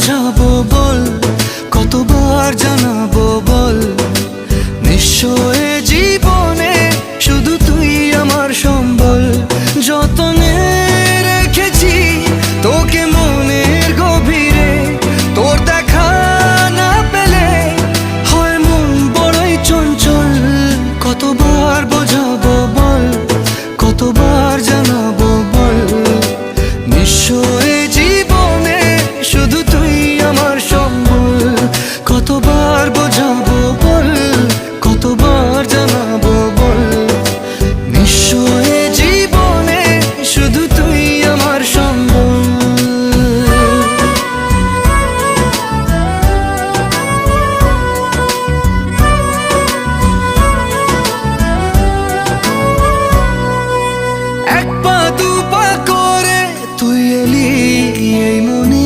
সাজাবো বল কতবার জানাব বল। 보여줘